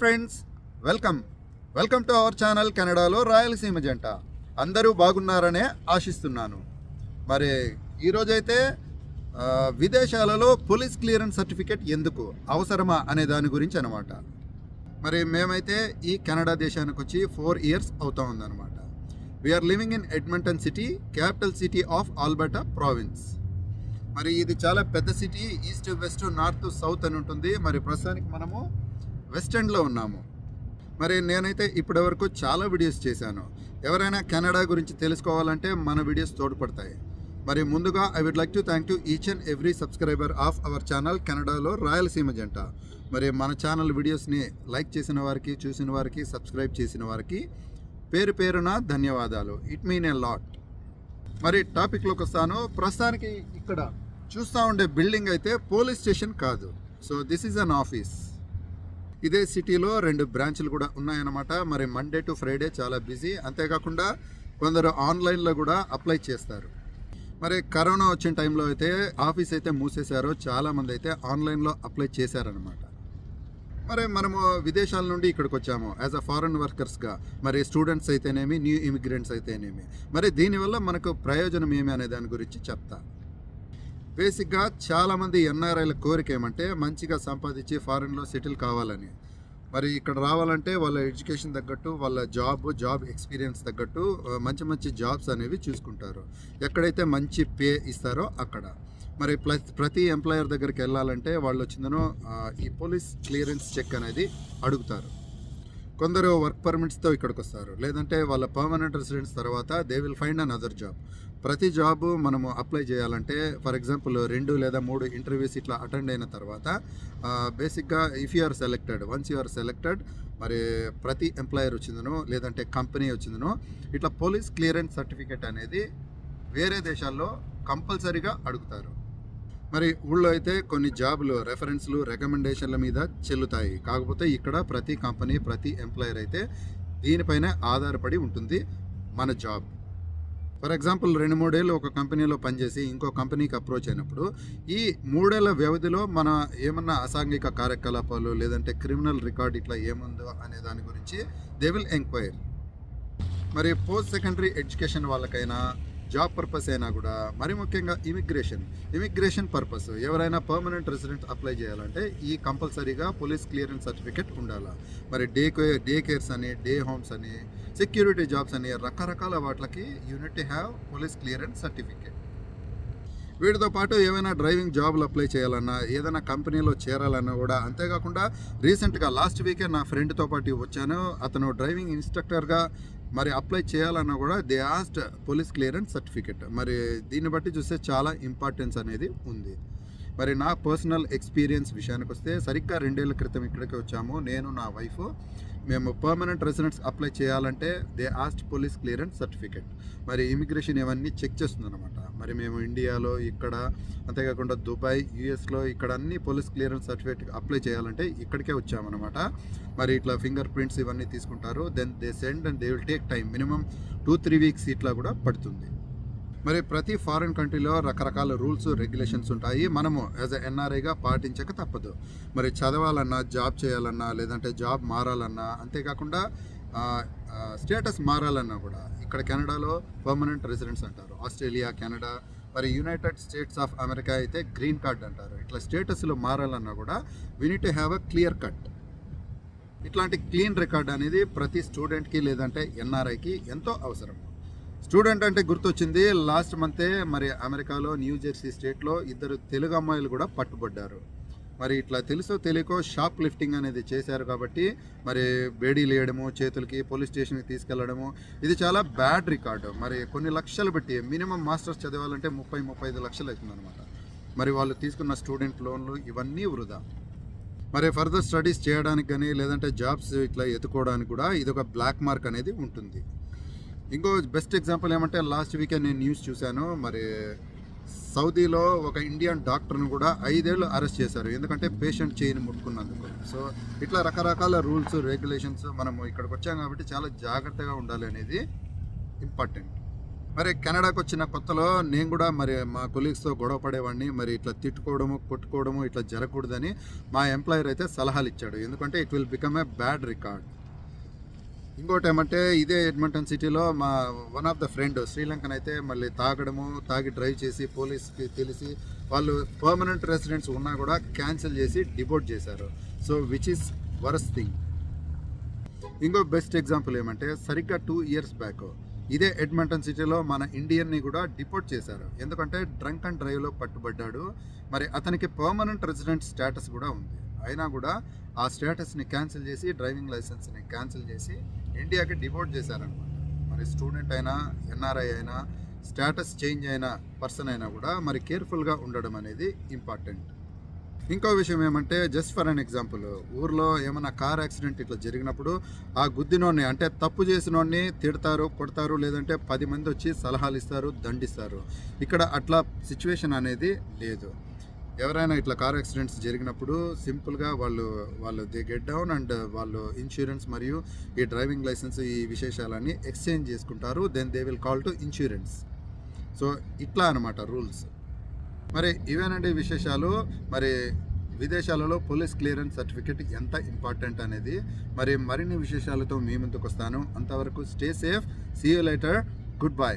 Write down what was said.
Friends welcome welcome to our channel కెనడాలో రాయలసీమ జంట. అందరూ బాగున్నారనే ఆశిస్తున్నాను. మరి ఈరోజైతే విదేశాలలో పోలీస్ క్లియరెన్స్ సర్టిఫికేట్ ఎందుకు అవసరమా అనే దాని గురించి అనమాట మరి మేమైతే ఈ కెనడా దేశానికి వచ్చి ఫోర్ ఇయర్స్ అవుతా ఉందన్నమాట. We're living in Edmonton city capital city of Alberta province మరి ఇది చాలా పెద్ద city east west north south అని ఉంటుంది. మరి ప్రస్తుతానికి మనము వెస్ట్ ఎండ్లో ఉన్నాము. మరి నేనైతే ఇప్పటి వరకు చాలా వీడియోస్ చేశాను. ఎవరైనా కెనడా గురించి తెలుసుకోవాలంటే మన వీడియోస్ తోడ్పడతాయి. మరి ముందుగా I would like to thank to each and every subscriber of our channel కెనడాలో రాయలసీమ జంట. మరి మన ఛానల్ వీడియోస్ని లైక్ చేసిన వారికి చూసిన వారికి సబ్స్క్రైబ్ చేసిన వారికి పేరు పేరున ధన్యవాదాలు. It mean a lot. మరి టాపిక్లోకి వస్తాను. ప్రస్తుతానికి ఇక్కడ చూస్తూ ఉండే బిల్డింగ్ అయితే పోలీస్ స్టేషన్ కాదు. So this is an office. ఇదే సిటీలో రెండు బ్రాంచ్లు కూడా ఉన్నాయన్నమాట. మరి మండే టు ఫ్రైడే చాలా బిజీ. అంతేకాకుండా కొందరు ఆన్లైన్లో కూడా అప్లై చేస్తారు. మరి కరోనా వచ్చిన టైంలో అయితే ఆఫీస్ అయితే మూసేశారు. చాలామంది అయితే ఆన్లైన్లో అప్లై చేశారనమాట మరి మనము విదేశాల నుండి ఇక్కడికి వచ్చాము. యాజ్ అ ఫారెన్ వర్కర్స్గా మరి స్టూడెంట్స్ అయితేనేమి న్యూ ఇమిగ్రెంట్స్ అయితేనేమి. మరి దీనివల్ల మనకు ప్రయోజనం ఏమి అనే దాని గురించి చెప్తా. బేసిక్గా చాలామంది ఎన్ఆర్ఐల కోరిక ఏమంటే మంచిగా సంపాదించి ఫారెన్లో సెటిల్ కావాలని. మరి ఇక్కడ రావాలంటే వాళ్ళ ఎడ్యుకేషన్ తగ్గట్టు వాళ్ళ జాబ్ జాబ్ ఎక్స్పీరియన్స్ తగ్గట్టు మంచి మంచి జాబ్స్ అనేవి చూసుకుంటారు. ఎక్కడైతే మంచి పే ఇస్తారో అక్కడ. మరి ప్లస్ ప్రతి ఎంప్లాయర్ దగ్గరికి వెళ్ళాలంటే వాళ్ళు వచ్చిందనో ఈ పోలీస్ క్లియరెన్స్ చెక్ అనేది అడుగుతారు. కొందరు వర్క్ పర్మిట్స్తో ఇక్కడికి వస్తారు లేదంటే వాళ్ళ పర్మనెంట్ రెసిడెన్స్ తర్వాత they will find another job ప్రతి జాబ్ మనము అప్లై చేయాలంటే ఫర్ ఎగ్జాంపుల్ రెండు లేదా మూడు ఇంటర్వ్యూస్ ఇట్లా అటెండ్ అయిన తర్వాత బేసిక్గా if you are selected once you are selected మరి ప్రతి ఎంప్లాయర్ వచ్చిందనో లేదంటే కంపెనీ వచ్చిందనో ఇట్లా పోలీస్ క్లియరెన్స్ సర్టిఫికేట్ అనేది వేరే దేశాల్లో కంపల్సరీగా అడుగుతారు. మరి ఊళ్ళో అయితే కొన్ని జాబులు రెఫరెన్స్లు రికమెండేషన్ల మీద చెల్లుతాయి. కాకపోతే ఇక్కడ ప్రతి కంపెనీ ప్రతి ఎంప్లాయర్ అయితే దీనిపైనే ఆధారపడి ఉంటుంది మన జాబ్ ఫర్ ఎగ్జాంపుల్ రెండు మూడేళ్ళు ఒక కంపెనీలో పనిచేసి ఇంకో కంపెనీకి అప్రోచ్ అయినప్పుడు ఈ మూడేళ్ళ వ్యవధిలో మన ఏమన్నా అసాంఘిక కార్యకలాపాలు లేదంటే క్రిమినల్ రికార్డ్ ఇట్లా ఏముందో అనే దాని గురించి దే విల్ ఎంక్వైర్ మరి పోస్ట్ సెకండరీ ఎడ్యుకేషన్ వాళ్ళకైనా జాబ్ పర్పస్ అయినా కూడా మరి ముఖ్యంగా ఇమిగ్రేషన్. ఇమిగ్రేషన్ పర్పస్ ఎవరైనా పర్మనెంట్ రెసిడెంట్ అప్లై చేయాలంటే ఈ కంపల్సరీగా పోలీస్ క్లియరెన్స్ సర్టిఫికేట్ ఉండాలి. మరి డే డే కేర్స్ అని డే హోమ్స్ అని సెక్యూరిటీ జాబ్స్ అని రకరకాల వాటికి you need have police clearance certificate. వీటితో పాటు ఏమైనా డ్రైవింగ్ జాబ్లు అప్లై చేయాలన్నా ఏదైనా కంపెనీలో చేరాలన్నా కూడా అంతేకాకుండా రీసెంట్గా లాస్ట్ వీకే నా ఫ్రెండ్తో పాటు వచ్చాను. అతను డ్రైవింగ్ ఇన్స్ట్రక్టర్గా మరి అప్లై చేయాలన్నా కూడా they asked police clearance certificate. మరి దీన్ని బట్టి చూస్తే చాలా ఇంపార్టెన్స్ అనేది ఉంది. మరి నా పర్సనల్ ఎక్స్పీరియన్స్ విషయానికి వస్తే సరిగ్గా రెండేళ్ళ క్రితం ఇక్కడికి వచ్చాము. నేను నా వైఫ్ మేము పర్మనెంట్ రెసిడెన్స్ అప్లై చేయాలంటే they asked police clearance certificate మరి ఇమిగ్రేషన్ ఇవన్నీ చెక్ చేస్తుందన్నమాట. మరి మేము ఇండియాలో ఇక్కడ అంతేకాకుండా దుబాయ్ యూఎస్లో ఇక్కడ అన్ని పోలీస్ క్లియరెన్స్ సర్టిఫికేట్ అప్లై చేయాలంటే ఇక్కడికే వచ్చామన్నమాట. మరి ఇట్లా ఫింగర్ ప్రింట్స్ ఇవన్నీ తీసుకుంటారు. Then they send and they will take time minimum two three weeks ఇట్లా కూడా పడుతుంది. మరి ప్రతి ఫారిన్ కంట్రీలో రకరకాల రూల్స్ రెగ్యులేషన్స్ ఉంటాయి. మనము యాజ్ ఎ ఎన్ఆర్ఐగా పాటించక తప్పదు. మరి చదవాలన్నా జాబ్ చేయాలన్నా లేదంటే జాబ్ మారాలన్నా అంతేకాకుండా స్టేటస్ మారాలన్నా కూడా ఇక్కడ కెనడాలో పర్మనెంట్ రెసిడెంట్స్ అంటారు. ఆస్ట్రేలియా కెనడా మరి యునైటెడ్ స్టేట్స్ ఆఫ్ అమెరికా అయితే గ్రీన్ కార్డ్ అంటారు. ఇట్లా స్టేటస్లో మారాలన్నా కూడా we need to have a clear cut ఇట్లాంటి క్లీన్ రికార్డ్ అనేది ప్రతి స్టూడెంట్కి లేదంటే ఎన్ఆర్ఐకి ఎంతో అవసరం. స్టూడెంట్ అంటే గుర్తొచ్చింది లాస్ట్ మంతే మరి అమెరికాలో న్యూ జెర్సీ స్టేట్లో ఇద్దరు తెలుగు అమ్మాయిలు కూడా పట్టుబడ్డారు. మరి ఇట్లా తెలుసో తెలియకో షాప్ లిఫ్టింగ్ అనేది చేశారు కాబట్టి మరి బేడీలు వేయడము చేతులకి పోలీస్ స్టేషన్కి తీసుకెళ్ళడము ఇది చాలా బ్యాడ్ రికార్డు. మరి కొన్ని లక్షలు పెట్టి మినిమం మాస్టర్స్ చదవాలంటే ముప్పై ముప్పై ఐదు లక్షలు అవుతుందన్నమాట. మరి వాళ్ళు తీసుకున్న స్టూడెంట్ లోన్లు ఇవన్నీ వృధా. మరి ఫర్దర్ స్టడీస్ చేయడానికి కానీ లేదంటే జాబ్స్ ఇట్లా ఎత్తుకోవడానికి కూడా ఇది ఒక బ్లాక్ మార్క్ అనేది ఉంటుంది. ఇంకో బెస్ట్ ఎగ్జాంపుల్ ఏమంటే లాస్ట్ వీకే నేను న్యూస్ చూశాను. మరి సౌదీలో ఒక ఇండియన్ డాక్టర్ను కూడా ఐదేళ్ళు అరెస్ట్ చేశారు. ఎందుకంటే పేషెంట్ చేయని ముట్టుకున్నందుకు. సో ఇట్లా రకరకాల రూల్స్ రెగ్యులేషన్స్ మనము ఇక్కడికి వచ్చాం కాబట్టి చాలా జాగ్రత్తగా ఉండాలి అనేది ఇంపార్టెంట్ మరి కెనడాకి వచ్చిన కొత్తలో నేను కూడా మరి మా కొలీగ్స్తో గొడవ పడేవాడిని. మరి ఇట్లా తిట్టుకోవడము కొట్టుకోవడము ఇట్లా జరగకూడదని మా ఎంప్లాయర్ అయితే సలహాలు ఇచ్చాడు. ఎందుకంటే it will become a bad record ఇంకోటి ఏమంటే ఇదే ఎడ్మంటన్ సిటీలో మా one of the friend Sri Lankan అయితే మళ్ళీ తాగడము తాగి డ్రైవ్ చేసి పోలీస్కి తెలిసి వాళ్ళు పర్మనెంట్ రెసిడెంట్స్ ఉన్నా కూడా క్యాన్సిల్ చేసి డిపోర్ట్ చేశారు. So which is worse thing ఇంకో బెస్ట్ ఎగ్జాంపుల్ ఏమంటే సరిగ్గా టూ ఇయర్స్ బ్యాక్ ఇదే ఎడ్మంటన్ సిటీలో మన ఇండియన్ని కూడా డిపోర్ట్ చేశారు. ఎందుకంటే డ్రంక్ అండ్ డ్రైవ్లో పట్టుబడ్డాడు. మరి అతనికి పర్మనెంట్ రెసిడెంట్ స్టేటస్ కూడా ఉంది. అయినా కూడా ఆ స్టేటస్ని క్యాన్సిల్ చేసి డ్రైవింగ్ లైసెన్స్ని క్యాన్సిల్ చేసి ఇండియాకి డిపోర్ట్ చేశారనమాట. మరి స్టూడెంట్ అయినా ఎన్ఆర్ఐ అయినా స్టేటస్ చేంజ్ అయిన పర్సన్ అయినా కూడా మరి కేర్ఫుల్గా ఉండడం అనేది ఇంపార్టెంట్. ఇంకో విషయం ఏమంటే జస్ట్ ఫర్ అన్ ఎగ్జాంపుల్ ఊర్లో ఏమైనా కార్ యాక్సిడెంట్ ఇట్లా జరిగినప్పుడు ఆ గుద్దినోడిని అంటే తప్పు చేసినోడిని తిడతారు కొడతారు లేదంటే పది మంది వచ్చి సలహాలు ఇస్తారు దండిస్తారు. ఇక్కడ అట్లా సిచ్యువేషన్ అనేది లేదు. ఎవరైనా ఇట్లా కార్ యాక్సిడెంట్స్ జరిగినప్పుడు సింపుల్గా వాళ్ళు వాళ్ళు దే గెట్ డౌన్ అండ్ వాళ్ళు ఇన్సూరెన్స్ మరియు ఈ డ్రైవింగ్ లైసెన్స్ ఈ విశేషాలన్నీ ఎక్స్చేంజ్ చేసుకుంటారు. Then they will call to insurance so ఇట్లా అనమాట రూల్స్ మరి ఇవేనండి విశేషాలు? మరి విదేశాలలో పోలీస్ క్లియరెన్స్ సర్టిఫికేట్ ఎంత ఇంపార్టెంట్ అనేది? మరి మరిన్ని విశేషాలతో మీ ముందుకు వస్తాను అంతవరకు stay safe see you later goodbye